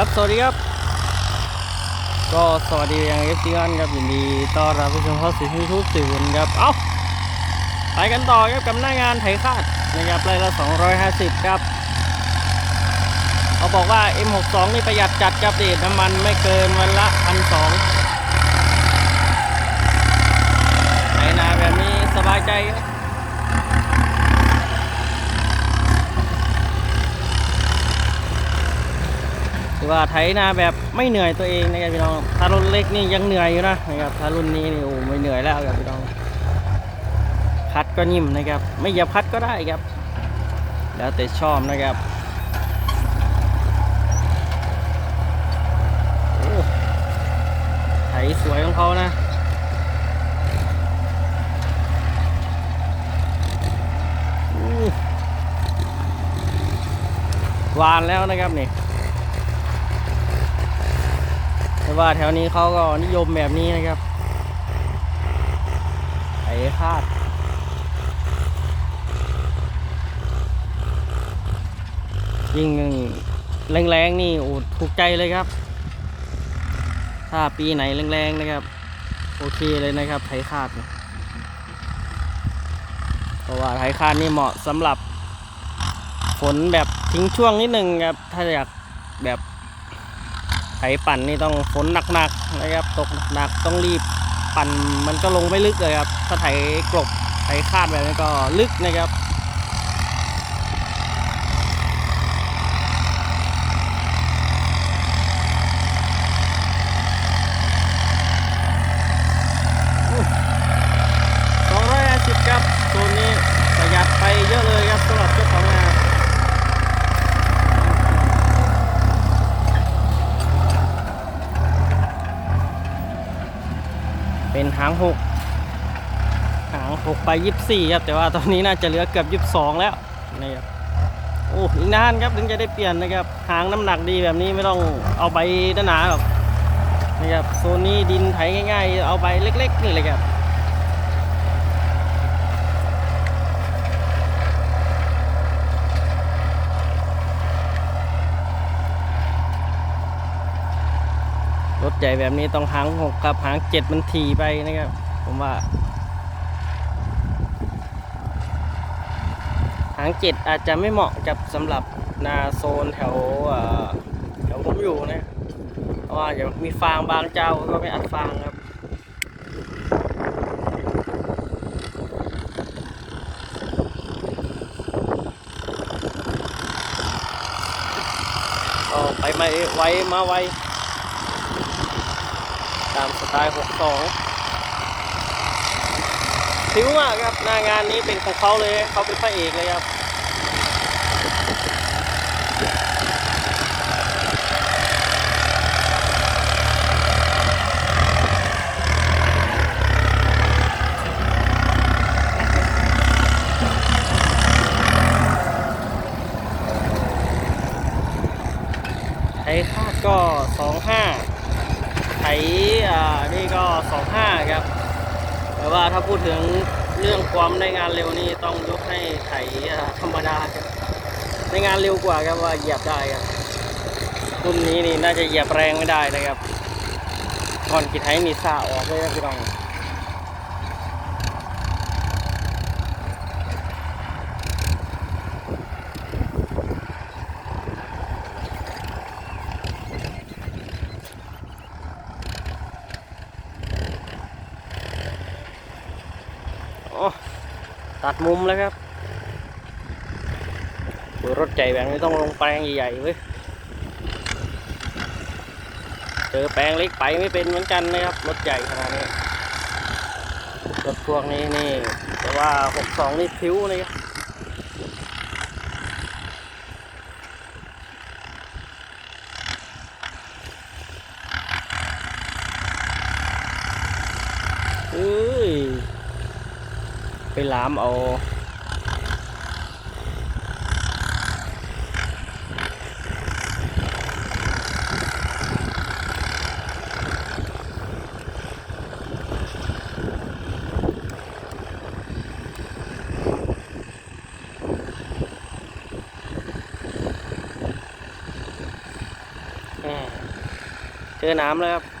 ครับ สวัสดีครับ ก็สวัสดีอย่างเอฟซีกันครับยินดีต้อนรับผู้ชมเข้าสู่ยูทูบสื่อครับ เอ้าไปกันต่อครับกับหน้างานไถคาดนะครับไร่ละ250 ครับเขาบอกว่า M62 นี่ประหยัดจัดครับดีน้ำมันไม่เกินวันละพันสองไหนนาแบบนี้สบายใจครับ ว่าไถนาแบบไม่เหนื่อยตัวเองนะครับพี่น้องถ้ารุ่นเล็กนี่ยังเหนื่อยอยู่นะนะครับถ้ารุ่นนี้นี่โอ้ไม่เหนื่อยแล้วครับพี่น้องคัดก็นิ่มนะครับ ไม่เหยียบคัดก็ได้ครับ แล้วแต่ชอบนะครับโอ้ไถสวยของเขานะวานแล้วนะครับนี่ แต่ ว่าแถวนี้เขาก็นิยมแบบนี้นะครับไถคาดยิ่งแรงๆนี่โอ้ถูกใจเลยครับ ถ้าปีไหนแรงๆนะครับ โอเคเลยนะครับไถคาดเนี่ยเพราะว่าไถคาดนี่เหมาะสำหรับฝนแบบทิ้งช่วงนิดนึงครับ ถ้าอยากแบบ ไถปั่นนี่ต้องฝนหนักๆนะครับ ตกหนักๆต้องรีบปั่นมันก็ลงไม่ลึกเลยครับ ถ้าไถกลบไถคาดแบบนี้ก็ลึกนะครับสองร้อยห้าสิบครับตัวนี้ประหยัดไปเยอะเลยครับสำหรับเจ้าของงาน เป็นหางหกหางหกไปยี่สิบสี่ครับ แต่ว่าตอนนี้น่าจะเหลือเกือบยี่สิบสองแล้วนี่ครับโอ้อีกนานครับถึงจะได้เปลี่ยนนะครับหางน้ำหนักดีแบบนี้ไม่ต้องเอาใบหนาๆหรอกนี่ครับโซนนี้ดินไถง่าย ๆ เอาใบเล็ก ๆ นี่เลยครับ ถใหญ่แบบนี้ต้องหางหกกับหางเจ็ดมันถี่ไปนะครับ ผมว่า หางเจ็ดอาจจะไม่เหมาะกับสำหรับนาโซนแถวแถวผมอยู่นะเพราะว่าอย่างมีฟางบางเจ้าก็ไม่อัดฟางครับก็ไปมาไวมาไว ตามสไตล์62ผิวมากครับหน้างานนี้เป็นของเขาเลยเขาเป็นพระเอกเลยครับไถคาดก็25ไถ อ่านี่ก็ 25 ครับ แต่ว่าถ้าพูดถึงเรื่องความในงานเร็วนี่ต้องยกให้ไถธรรมดาครับในงานเร็วกว่าครับว่าเหยียบได้ครับรุ่นนี้นี่น่าจะเหยียบแรงไม่ได้นะครับก่อนกิไถนี่ซาออกเลยครับพี่น้องโอ้ ตัดมุมแล้วครับดูรถใหญ่แบบนี้ต้องลงแปลงใหญ่ๆเว้ยเจอแปลงเล็กไปไม่เป็นเหมือนกันนะครับ รถใหญ่ขนาดนี้รถพวกนี้นี่ แต่ว่า 62 นี่พิ้วนะครับ ไปล้ามเอาเจอน้ำแล้วครับ